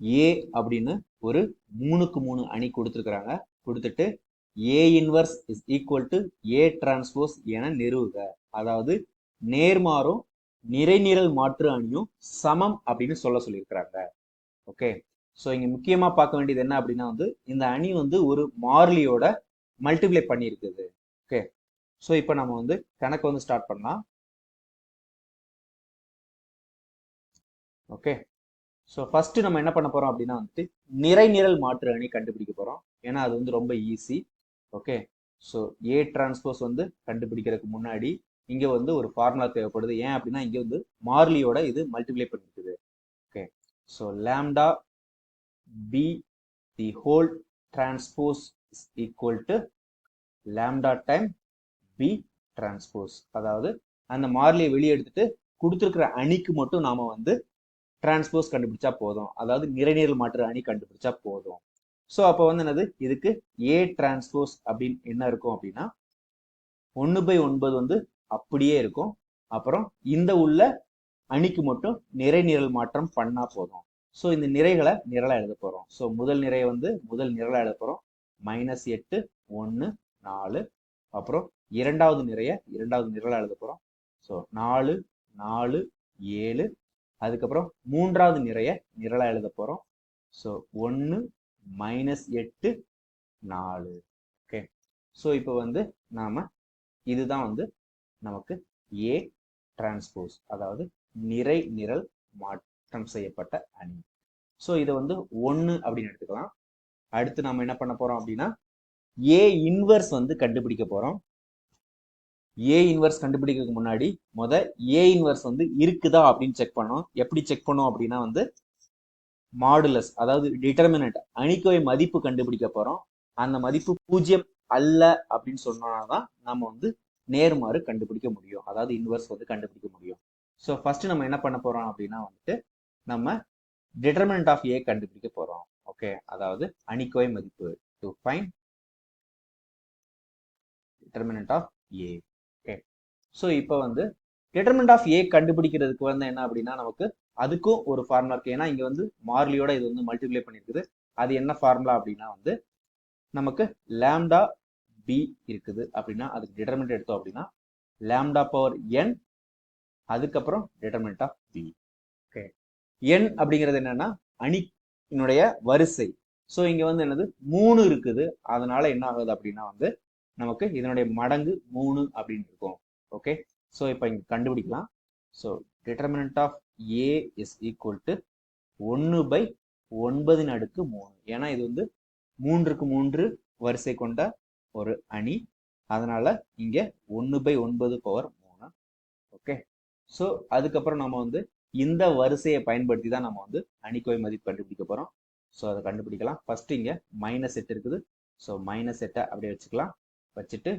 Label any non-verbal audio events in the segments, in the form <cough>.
ஏ அப்படின்னு ஒரு மூணுக்கு மூணு அணி கொடுத்துருக்குறாங்க. கொடுத்துட்டு A inverse is equal to A transpose என நிறுவுக. அதாவது நேர்மாறும் நிறைநிரல் மாற்று அணியும் சமம் அப்படின்னு சொல்ல சொல்லியிருக்கிறாங்க. ஓகே ஸோ இங்கே முக்கியமாக பார்க்க வேண்டியது என்ன அப்படின்னா வந்து இந்த அணி வந்து ஒரு மாறிலியோட மல்டிப்ளை பண்ணியிருக்குது. ஓகே ஸோ இப்போ நம்ம வந்து கணக்கு வந்து ஸ்டார்ட் பண்ணலாம். ஓகே ஸோ ஃபர்ஸ்ட் நம்ம என்ன பண்ண போறோம் அப்படின்னா வந்துட்டு நிறைநிரல் மாற்று அணி கண்டுபிடிக்க போறோம். ஏன்னா அது வந்து ரொம்ப easy okay so A transpose வந்து கண்டுபிடிக்கிறதுக்கு முன்னாடி இங்கே வந்து ஒரு ஃபார்முலா தேவைப்படுது. ஏன் அப்படின்னா இங்கே வந்து மார்லியோட இது multiply பண்ணிருக்குது. Okay so lambda B the whole transpose is equal to lambda time B transpose அதாவது அந்த மார்லியை வெளியே எடுத்துட்டு கொடுத்துருக்கிற அணிக்கு மட்டும் நாம வந்து டிரான்ஸ்போஸ் கண்டுபிடிச்சா போதும். அதாவது நிறைநீரல் மாற்று அணி கண்டுபிடிச்சா போதும். ஸோ அப்போ வந்து என்னது? இதுக்கு ஏ டிரான்ஸ்போஸ் அப்படின்னு என்ன இருக்கும் அப்படின்னா ஒன்று பை ஒன்பது வந்து அப்படியே இருக்கும். அப்புறம் இந்த உள்ள அணிக்கு மட்டும் நிறை நிரல் மாற்றம் பண்ணா போதும். ஸோ இந்த நிறைகளை நிரலாக எழுத போகிறோம் ஸோ முதல் நிறை வந்து முதல் நிரலாக எழுத போகிறோம் மைனஸ் எட்டு ஒன்று நாலு அப்புறம் இரண்டாவது நிறைய இரண்டாவது நிரலாக எழுத போகிறோம் ஸோ நாலு நாலு ஏழு அதுக்கப்புறம் மூன்றாவது நிறைய நிரலா எழுத போறோம். ஸோ ஒன்று மைனஸ் எட்டு நாலு. ஓகே ஸோ இப்போ வந்து நாம இதுதான் வந்து நமக்கு ஏ டிரான்ஸ்போஸ் அதாவது நிறை நிரல் மாற்றம் செய்யப்பட்ட அணி. ஸோ இதை வந்து ஒன்று அப்படின்னு எடுத்துக்கலாம். அடுத்து நம்ம என்ன பண்ண போறோம் அப்படின்னா ஏ இன்வர்ஸ் வந்து கண்டுபிடிக்க போறோம். ஏ இன்வர்ஸ் கண்டுபிடிக்கிறதுக்கு முன்னாடி முத ஏ இன்வர்ஸ் வந்து இருக்குதா அப்படின்னு செக் பண்ணோம். எப்படி செக் பண்ணோம் அப்படின்னா வந்து மாடுலஸ் அதாவது டிட்டர்மினட் அணிக்கோவை மதிப்பு கண்டுபிடிக்க போறோம். அந்த மதிப்பு பூஜ்ஜியம் அல்ல அப்படின்னு சொன்னோம்னா தான் நம்ம வந்து நேர்மாறு கண்டுபிடிக்க முடியும். அதாவது இன்வர்ஸ் வந்து கண்டுபிடிக்க முடியும். ஸோ ஃபர்ஸ்ட் நம்ம என்ன பண்ண போறோம் அப்படின்னா வந்துட்டு நம்ம டிட்டர்மினட் ஆஃப் ஏ கண்டுபிடிக்க போறோம். ஓகே அதாவது அணிக்கோவை மதிப்பு to find determinant of A so இப்போ வந்து டிட்டர்மினன்ட் ஆஃப் ஏ கண்டுபிடிக்கிறதுக்கு வந்து என்ன அப்படின்னா நமக்கு அதுக்கும் ஒரு ஃபார்முலா இருக்கு. ஏன்னா இங்க வந்து மார்லியோட இது வந்து மல்டிப்ளை பண்ணிருக்குது அது என்ன ஃபார்முலா அப்படின்னா வந்து நமக்கு லேம்டா பி இருக்குது அப்படின்னா அதுக்கு டிட்டர்மினன்ட் எடுத்தோம் அப்படின்னா லேம்டா பவர் என் அதுக்கப்புறம் determinant of B okay n அப்படிங்கிறது என்னன்னா அணியினுடைய வரிசை. ஸோ இங்க வந்து என்னது? மூணு இருக்குது. அதனால என்ன ஆகுது அப்படின்னா வந்து நமக்கு இதனுடைய மடங்கு மூணு அப்படின்னு இருக்கும். ஓகே ஸோ இப்போ இங்கே கண்டுபிடிக்கலாம். So determinant of A is equal to ஒன்று பை ஒன்பதின் அடுக்கு மூணு. ஏன்னா இது வந்து மூன்றுக்கு மூன்று வரிசை கொண்ட ஒரு அணி. அதனால இங்கே ஒன்று பை ஒன்பது பவர் மூணு. ஓகே ஸோ அதுக்கப்புறம் நம்ம வந்து இந்த வரிசையை பயன்படுத்தி தான் நம்ம வந்து அணிக்கோய் மதிப்பு கண்டுபிடிக்க போகிறோம் ஸோ அதை கண்டுபிடிக்கலாம். ஃபர்ஸ்ட் இங்கே மைனஸ் எட்டு இருக்குது. ஸோ மைனஸ் எட்டை அப்படியே வச்சுக்கலாம். வச்சுட்டு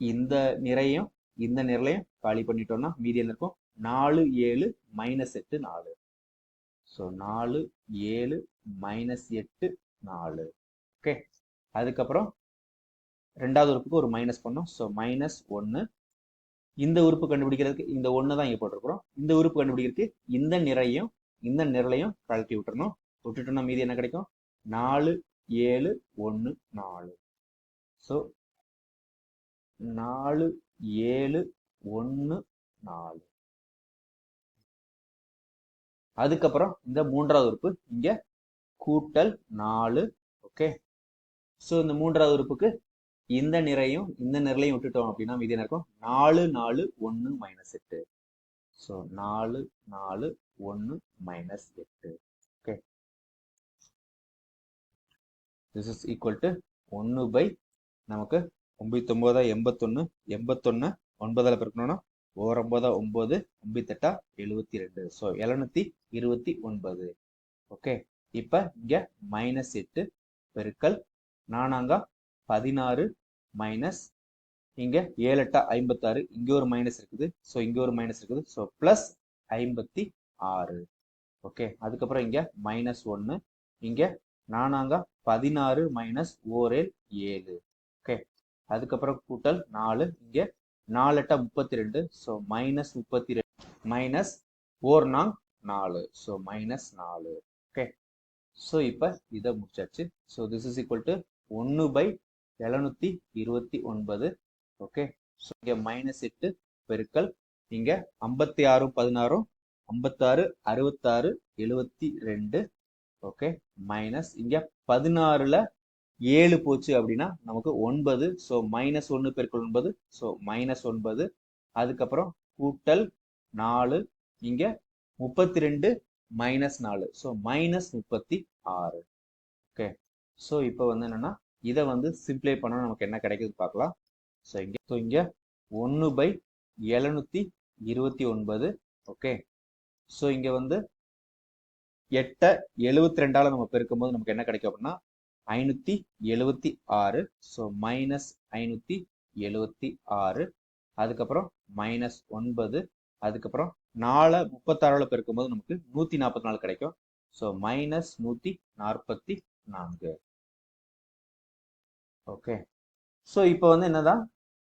இந்த நிறையும் இந்த நிரலையும் காலி பண்ணிட்டோம்னா மீதி என்ன இருக்கும்? நாலு ஏழு மைனஸ் எட்டு நாலு. ஸோ நாலு ஏழு மைனஸ் எட்டு நாலு. ஓகே அதுக்கப்புறம் ரெண்டாவது உறுப்புக்கு ஒரு மைனஸ் பண்ணோம். ஸோ மைனஸ் ஒன்று இந்த உறுப்பு கண்டுபிடிக்கிறதுக்கு இந்த ஒன்று தான் இங்கே போட்டிருக்கிறோம். இந்த உறுப்பு கண்டுபிடிக்கிறதுக்கு இந்த நிறையும் இந்த நிரலையும் கழட்டி விட்டுறணும். விட்டுட்டோம்னா மீதி என்ன கிடைக்கும்? நாலு ஏழு ஒன்று நாலு. ஸோ நாலு ஏழு ஒன்று நாலு. அதுக்கப்புறம் இந்த மூன்றாவது உறுப்பு இங்க கூட்டல் நாலு ஓகே ஸோ இந்த மூன்றாவது உறுப்புக்கு இந்த நிறையும் இந்த நிரலையும் விட்டுட்டோம் அப்படின்னா மீதி என்ன இருக்கும்? நாலு நாலு ஒன்று மைனஸ் எட்டு. ஸோ நாலு நாலு ஒன்று மைனஸ் எட்டு. Okay this is equal to ஒன்று பை நமக்கு ஒம்பத்தொம்போதா எண்பத்தொன்று எண்பத்தொன்று ஒன்பதால் பிறக்கணும்னா ஓரொம்பதா ஒம்பது ஒம்பத்தெட்டா எழுபத்தி ரெண்டு ஸோ எழுநூத்தி இருபத்தி ஒன்பது ஓகே இப்போ இங்கே மைனஸ் எட்டு பெருக்கல் நானாங்கா பதினாறு மைனஸ் இங்க ஏழு எட்டா ஐம்பத்தாறு. இங்க ஒரு மைனஸ் இருக்குது. ஸோ இங்க ஒரு மைனஸ் இருக்குது. ஸோ பிளஸ் ஐம்பத்தி ஆறு ஓகே அதுக்கப்புறம் இங்க மைனஸ் ஒன்று இங்க நானாங்க பதினாறு மைனஸ் ஓரேல் ஏழு. ஓகே அதுக்கப்புறம் கூட்டல் நாலு இங்க நாலு எட்டா முப்பத்தி ரெண்டு ஸோ மைனஸ் முப்பத்தி ரெண்டு மைனஸ் ஓர் நாங் நாலு ஸோ மைனஸ் நாலு. ஓகே ஸோ இப்போ இதை முடிச்சாச்சு. So this is equal to ஒன்று பை எழுநூத்தி இருபத்தி ஒன்பது. ஓகே ஸோ இங்கே மைனஸ் எட்டு பெருக்கல் இங்கே ஐம்பத்தி ஆறும் பதினாறும் ஐம்பத்தாறு அறுபத்தாறு எழுபத்தி ரெண்டு. ஓகே மைனஸ் இங்கே பதினாறில் ஏழு போச்சு அப்படின்னா நமக்கு ஒன்பது ஸோ மைனஸ் ஒன்று பெருக்கல் ஒன்பது ஸோ மைனஸ் ஒன்பது. அதுக்கப்புறம் கூட்டல் நாலு இங்கே முப்பத்தி ரெண்டு மைனஸ் நாலு ஸோ மைனஸ் முப்பத்தி ஆறு ஓகே ஸோ இப்போ வந்து என்னன்னா இதை வந்து சிம்ப்ளை பண்ணால் நமக்கு என்ன கிடைக்குது பார்க்கலாம். ஸோ இங்கே ஸோ இங்கே ஒன்று பை எழுநூத்தி இருபத்தி ஒன்பது. ஓகே ஸோ இங்கே வந்து எட்டை எழுபத்தி ரெண்டால் நம்ம பெருக்கும் போது நமக்கு என்ன கிடைக்கும் அப்படின்னா ஐநூத்தி எழுபத்தி ஆறு. ஸோ மைனஸ் ஐநூத்தி எழுபத்தி ஆறு. அதுக்கப்புறம் மைனஸ் ஒன்பது. அதுக்கப்புறம் நாலு முப்பத்தாறுல பெருக்கும் போது நமக்கு நூத்தி நாற்பத்தி நாலு கிடைக்கும். ஸோ மைனஸ் நூத்தி நாற்பத்தி நான்கு. ஓகே ஸோ இப்போ வந்து என்னதான்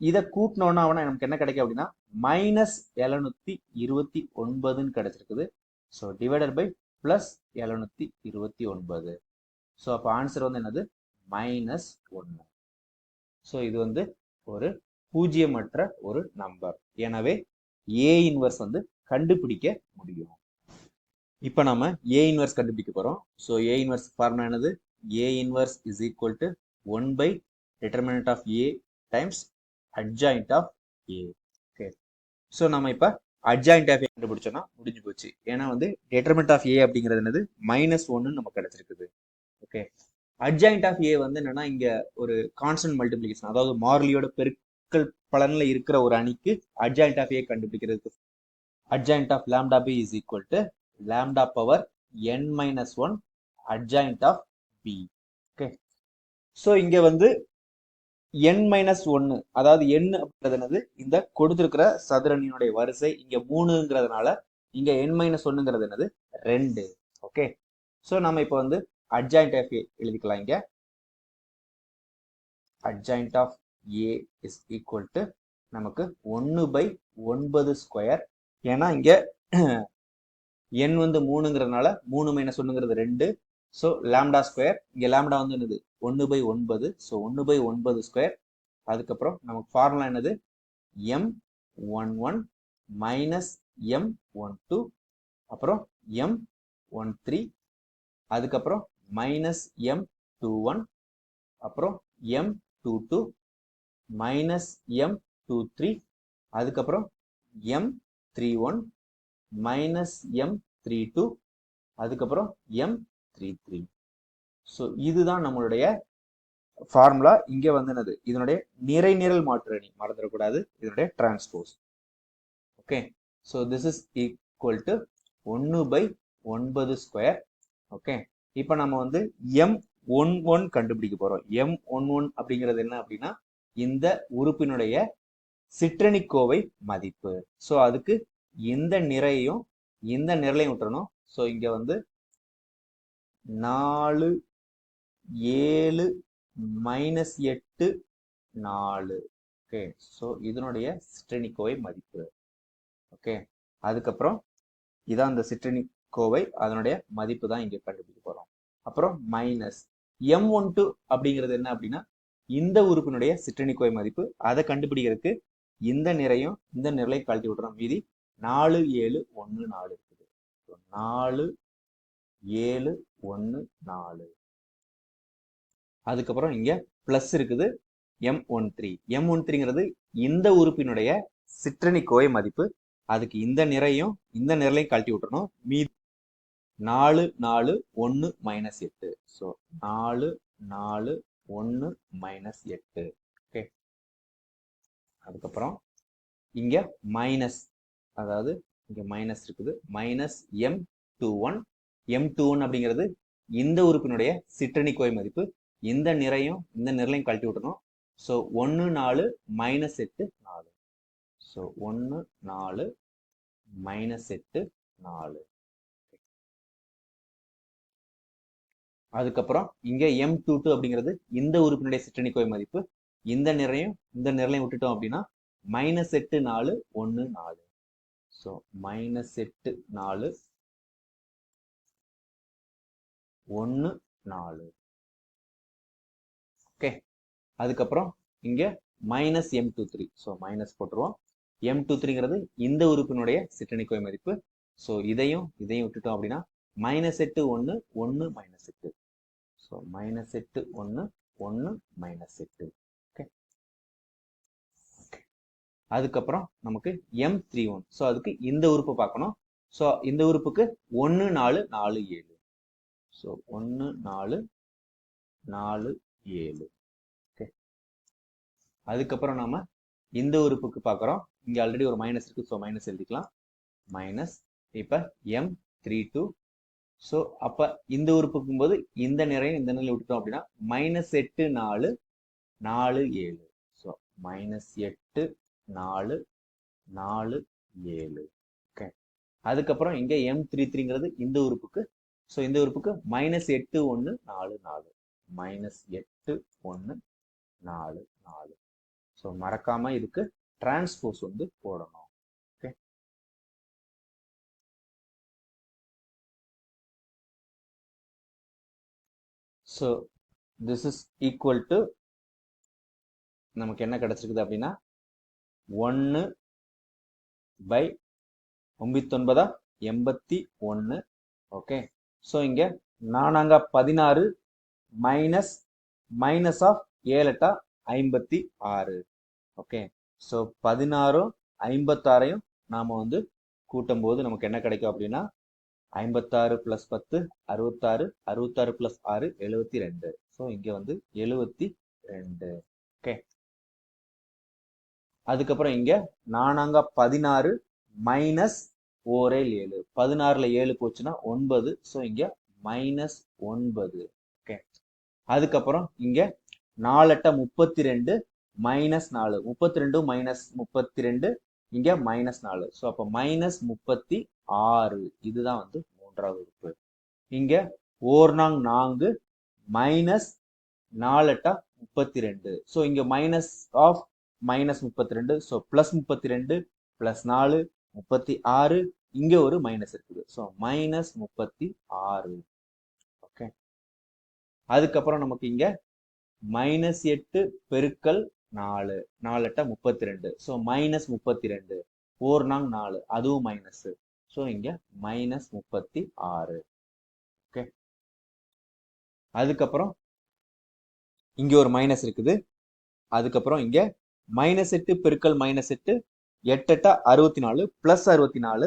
இதை கூட்டினோன்னா அவனா நமக்கு என்ன கிடைக்கும் அப்படின்னா மைனஸ் எழுநூத்தி இருபத்தி ஒன்பதுன்னு கிடைச்சிருக்குது. ஸோ டிவைடட் பை பிளஸ் எழுநூத்தி இருபத்தி ஒன்பது. ஸோ அப்போ ஆன்சர் வந்து என்னது? மைனஸ் ஒன்று ஸோ இது வந்து ஒரு பூஜ்ஜியமற்ற ஒரு நம்பர் எனவே ஏ இன்வர்ஸ் வந்து கண்டுபிடிக்க முடியும். இப்போ நம்ம ஏ இன்வர்ஸ் கண்டுபிடிக்க போகிறோம் ஸோ ஏ இன்வர்ஸ் ஃபார்முலா என்னது? A inverse is equal to one by determinant of A times adjoint of A okay so நம்ம இப்போ அட்ஜாயிண்ட் ஆஃப் ஏ கண்டுபிடிச்சோன்னா முடிஞ்சு போச்சு. ஏன்னா வந்து டிட்டர்மெண்ட் ஆஃப் ஏ அப்படிங்கிறது என்னது? மைனஸ் ஒன்னு நமக்கு கிடைச்சிருக்குது. ஓகே அட்ஜாயிண்ட் ஆஃப் ஏ வந்து என்னன்னா இங்க ஒரு கான்ஸ்டன்ட் மல்டிபிளிகேஷன் அதாவது மார்லியோட பெருக்கல் பலன்ல இருக்கிற ஒரு அணிக்கு அட்ஜாயிண்ட் ஆஃப் ஏ கண்டுபிடிக்கிறதுக்கு. Adjoint of lambda B is equal to lambda power n minus one adjoint of B okay so இங்க வந்து என் மைனஸ் ஒன்னு அதாவது என் அப்படின்றது என்னது? இந்த கொடுத்துருக்கிற சதுரணியினுடைய வரிசை இங்க மூணுங்கிறதுனால இங்க என் மைனஸ் ஒன்னுங்கிறது என்னது? ரெண்டு. ஓகே ஸோ நம்ம இப்போ வந்து அட்ஜாயிண்ட் ஆஃப் ஏ எழுதிக்கலாம் இங்கே. Adjoint of A is equal to நமக்கு ஒன்று பை ஒன்பது ஸ்கொயர் ஏன்னா இங்கே என் <clears throat> வந்து மூணுங்கிறதுனால மூணு மைனஸ் ஒன்னுங்கிறது ரெண்டு. ஸோ லேம்டா ஸ்கொயர் இங்கே லேம்டா வந்து என்னது? ஒன்று பை ஒன்பது. ஸோ ஒன்று பை ஒன்பது ஸ்கொயர் அதுக்கப்புறம் நமக்கு ஃபார்முலா என்னது? M one one minus M one two அப்புறம் எம் ஒன் த்ரீ அதுக்கப்புறம் மைனஸ் எம் டூ ஒன் அப்புறம் M two two minus M two three அதுக்கப்புறம் M three one minus M three two அதுக்கப்புறம் M three three so இதுதான் நம்மளுடைய formula இங்கே வந்துனது. இதனுடைய நிறை நிரல் மாற்று அணி. மறந்துடக்கூடாது. இதனுடைய transpose okay so this is equal to ஒன்று பை ஒன்பது ஸ்கொயர் ஓகே இப்போ நம்ம வந்து எம் ஒன் ஒன் கண்டுபிடிக்க போறோம். எம் ஒன் ஒன் அப்படிங்கிறது என்ன அப்படின்னா இந்த உறுப்பினுடைய சிற்றணிக்கோவை மதிப்பு. ஸோ அதுக்கு இந்த நிறையையும் இந்த நிரலையும் விட்டுறணும். ஸோ இங்க வந்து நாலு ஏழு மைனஸ் எட்டு நாலு. ஓகே ஸோ இதனுடைய சிற்றணிக்கோவை மதிப்பு. ஓகே அதுக்கப்புறம் இதான் அந்த சிற்றணிக்கோவை அதனுடைய மதிப்பு தான் இங்கே கண்டுபிடிக்க போறோம். அப்புறம் மைனஸ் எம் ஒன் டூ அப்படிங்கிறது என்ன அப்படின்னா இந்த உறுப்பினுடைய சிற்றணிக்கோவை மதிப்பு. அதை கண்டுபிடிக்கிறதுக்கு இந்த நிறையும் இந்த நிரலை கழட்டி விட்டுறோம். மீதி நாலு ஏழு ஒன்று நாலு இருக்குது. நாலு ஏழு ஒன்று நாலு. அதுக்கப்புறம் இங்க பிளஸ் இருக்குது M one three M one த்ரீங்கிறது இந்த உறுப்பினுடைய சிற்றணிக்கோவை மதிப்பு. அதுக்கு இந்த நிறையும் இந்த நிரலையும் கழட்டி விட்டுறணும். மீதி நாலு நாலு ஒன்று மைனஸ் எட்டு. ஸோ நாலு நாலு ஒன்று மைனஸ் எட்டு. ஓகே அதுக்கப்புறம் இங்கே மைனஸ் அதாவது இங்கே மைனஸ் இருக்குது. Minus M two one M two one அப்படிங்கிறது இந்த உறுப்பினுடைய கோய் மதிப்பு. இந்த நிறையும் இந்த நிரலையும் கழட்டி விட்டணும் ஸோ ஒன்று நாலு மைனஸ் எட்டு நாலு. ஸோ ஒன்று நாலு மைனஸ் எட்டு நாலு. அதுக்கப்புறம் இங்க எம் டூ டூ அப்படிங்கிறது இந்த உறுப்பினுடைய சிற்றணிக்கோய் மதிப்பு. இந்த நிறையும் இந்த நிறையும் விட்டுட்டோம் அப்படின்னா மைனஸ் எட்டு நாலு ஒன்று நாலு. ஸோ மைனஸ் எட்டு நாலு ஒன்று நாலு. ஓகே அதுக்கப்புறம் இங்க minus M two three so minus போட்டுருவோம். எம் டூ த்ரீங்கிறது இந்த உறுப்பினுடைய சிற்றணிக்கோய் மதிப்பு. ஸோ இதையும் இதையும் விட்டுட்டோம் அப்படின்னா மைனஸ் எட்டு ஒன்று ஒன்று மைனஸ் எட்டு. ஸோ மைனஸ் எட்டு ஒன்று ஒன்று மைனஸ் எட்டு. ஓகே ஓகே அதுக்கப்புறம் நமக்கு எம் த்ரீ ஒன் ஸோ அதுக்கு இந்த உறுப்பு பார்க்கணும். ஸோ இந்த உறுப்புக்கு ஒன்று நாலு நாலு ஏழு. ஸோ ஒன்று நாலு நாலு ஏழு. ஓகே அதுக்கப்புறம் நாம இந்த உறுப்புக்கு பார்க்குறோம். இங்கே ஆல்ரெடி ஒரு மைனஸ் இருக்குது ஸோ மைனஸ் எழுதிக்கலாம். மைனஸ் இப்போ எம் த்ரீ டூ ஸோ அப்போ இந்த உறுப்புக்கும் போது இந்த நிறைய இந்த நிலையில் விட்டுட்டோம் அப்படின்னா மைனஸ் எட்டு நாலு நாலு ஏழு. ஸோ மைனஸ் எட்டு நாலு நாலு ஏழு. ஓகே அதுக்கப்புறம் இங்கே எம் த்ரீ த்ரீங்கிறது இந்த உறுப்புக்கு ஸோ இந்த உறுப்புக்கு மைனஸ் எட்டு ஒன்று நாலு நாலு. மைனஸ் எட்டு ஒன்று நாலு நாலு. ஸோ மறக்காம இதுக்கு டிரான்ஸ்போஸ் வந்து போடணும். So this is equal to நமக்கு என்ன கிடைச்சிருக்குது அப்படின்னா ஒன்று பை ஒம்பத்தொன்பதா எண்பத்தி ஒன்று ஓகே ஸோ இங்கே நானாங்க பதினாறு மைனஸ் மைனஸ் ஆஃப் ஏழட்டா ஐம்பத்தி ஆறு. ஓகே ஸோ பதினாறும் ஐம்பத்தாறையும் நாம் வந்து கூட்டும் போது நமக்கு என்ன கிடைக்கும் அப்படின்னா ஐம்பத்தாறு ப்ளஸ் பத்து அறுபத்தாறு அறுபத்தாறு ப்ளஸ் ஆறு எழுபத்தி ரெண்டு. ஸோ இங்கே வந்து எழுபத்தி ரெண்டு. ஓகே அதுக்கப்புறம் இங்கே நானாங்க பதினாறு மைனஸ் ஓரேல் ஏழு. பதினாறுல ஏழு போச்சுன்னா ஒன்பது. ஸோ இங்க மைனஸ் ஒன்பது. ஓகே அதுக்கப்புறம் இங்க நாலட்ட முப்பத்தி ரெண்டு மைனஸ் நாலு. முப்பத்தி ரெண்டு மைனஸ் முப்பத்தி ரெண்டு இங்க மைனஸ் நாலு. ஸோ அப்போ மைனஸ் முப்பத்தி ஆறு. இதுதான் வந்து மூன்றாவது உறுப்பு. இங்க ஓர்நாங் நான்கு மைனஸ் நாலட்டா முப்பத்தி ரெண்டு ஸோ இங்க மைனஸ் ஆஃப் மைனஸ் முப்பத்தி ரெண்டு ஸோ பிளஸ் முப்பத்தி ரெண்டு பிளஸ் நாலு முப்பத்தி ஆறு. இங்க ஒரு மைனஸ் இருக்குது. ஸோ மைனஸ் முப்பத்தி ஆறு. ஓகே அதுக்கப்புறம் நமக்கு இங்க மைனஸ் எட்டு பெருக்கல் நாலு நாலு எட்ட முப்பத்தி ரெண்டு ஸோ மைனஸ் முப்பத்தி ரெண்டு ஓர் நாங் நாலு. அதுவும் மைனஸ் ஸோ இங்க மைனஸ் முப்பத்தி ஆறு ஓகே அதுக்கப்புறம் இங்க ஒரு மைனஸ் இருக்குது. அதுக்கப்புறம் இங்க மைனஸ் எட்டு பெருக்கல் மைனஸ் எட்டு எட்டெட்டா அறுபத்தி நாலு பிளஸ் அறுபத்தி நாலு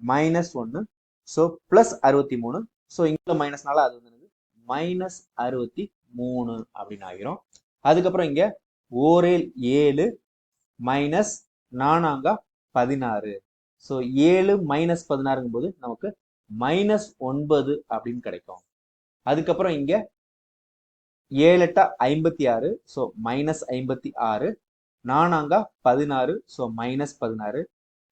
மைனஸ் ஒன்று ஸோ பிளஸ் அறுபத்தி மூணு ஸோ இங்கே மைனஸ்னால அது வந்து மைனஸ் அறுபத்தி மூணு அப்படின்னு ஆகிரும். அதுக்கப்புறம் இங்க ஓரேல் ஏழு மைனஸ் நானாங்கா பதினாறு. ஸோ ஏழு மைனஸ் பதினாறுங்கும் போது நமக்கு மைனஸ் ஒன்பது அப்படின்னு கிடைக்கும். அதுக்கப்புறம் இங்க ஏழு எட்டா ஐம்பத்தி ஆறு ஸோ மைனஸ் ஐம்பத்தி ஆறு. நானாங்கா பதினாறு ஸோ மைனஸ் பதினாறு.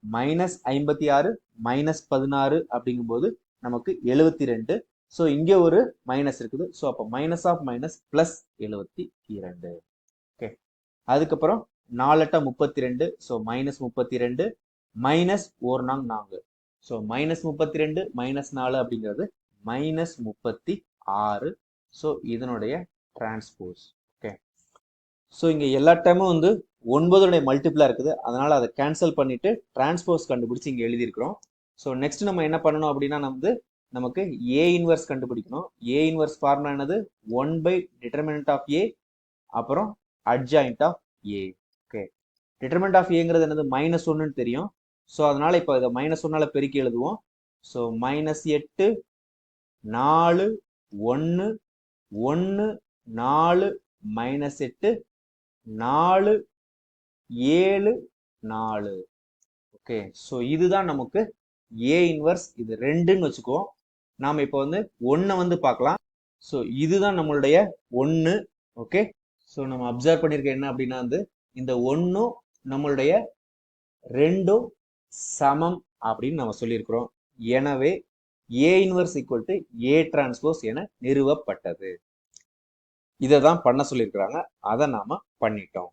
மைனஸ் ஐம்பத்தி ஆறு மைனஸ் பதினாறு அப்படிங்கும்போது நமக்கு எழுபத்தி ரெண்டு. ஸோ இங்கே ஒரு மைனஸ் இருக்குது. ஸோ அப்போ மைனஸ் ஆஃப் மைனஸ் பிளஸ் எழுபத்தி இரண்டு. அதுக்கப்புறம் நாலட்டா முப்பத்தி ரெண்டு ஸோ மைனஸ் முப்பத்தி ரெண்டு மைனஸ் ஒரு நாங் நான்கு. ஸோ மைனஸ் முப்பத்தி ரெண்டு மைனஸ் நாலு அப்படிங்கிறது மைனஸ் முப்பத்தி ஆறு ஸோ இதனுடைய டிரான்ஸ்போஸ் ஓகே ஸோ இங்கே எல்லா டைமும் வந்து ஒன்பதுடைய மல்டிபிளா இருக்குது. அதனால அதை கேன்சல் பண்ணிட்டு டிரான்ஸ்போஸ் கண்டுபிடிச்சு இங்கே எழுதியிருக்கிறோம். ஸோ நெக்ஸ்ட் நம்ம என்ன பண்ணணும் அப்படின்னா நம்ம வந்து நமக்கு ஏ இன்வர்ஸ் கண்டுபிடிக்கணும். ஏ இன்வர்ஸ் ஃபார்முலா என்னது? One by determinant of A அப்புறம் adjoint of A okay determinant of ஏங்கிறது என்னது? மைனஸ் ஒன்றுன்னு தெரியும். ஸோ அதனால இப்போ இதை மைனஸ் ஒன்னால பெருக்கி எழுதுவோம். ஸோ மைனஸ் எட்டு நாலு ஒன்று ஒன்று நாலு மைனஸ் எட்டு நாலு ஏழு நாலு. ஓகே ஸோ இதுதான் நமக்கு ஏ இன்வர்ஸ் இது ரெண்டுன்னு வச்சுக்குவோம். நாம் இப்போ வந்து ஒன்றை வந்து பார்க்கலாம். ஸோ இதுதான் நம்மளுடைய ஒன்று ஓகே ஸோ நம்ம அப்சர்வ் பண்ணியிருக்க என்ன அப்படின்னா வந்து இந்த ஒன்றும் நம்மளுடைய ரெண்டும் சமம் அப்படின்னு நம்ம சொல்லியிருக்கிறோம். எனவே A inverse equal to A transpose என நிறுவப்பட்டது. இதை தான் பண்ண சொல்லியிருக்கிறாங்க. அதை நாம் பண்ணிட்டோம்.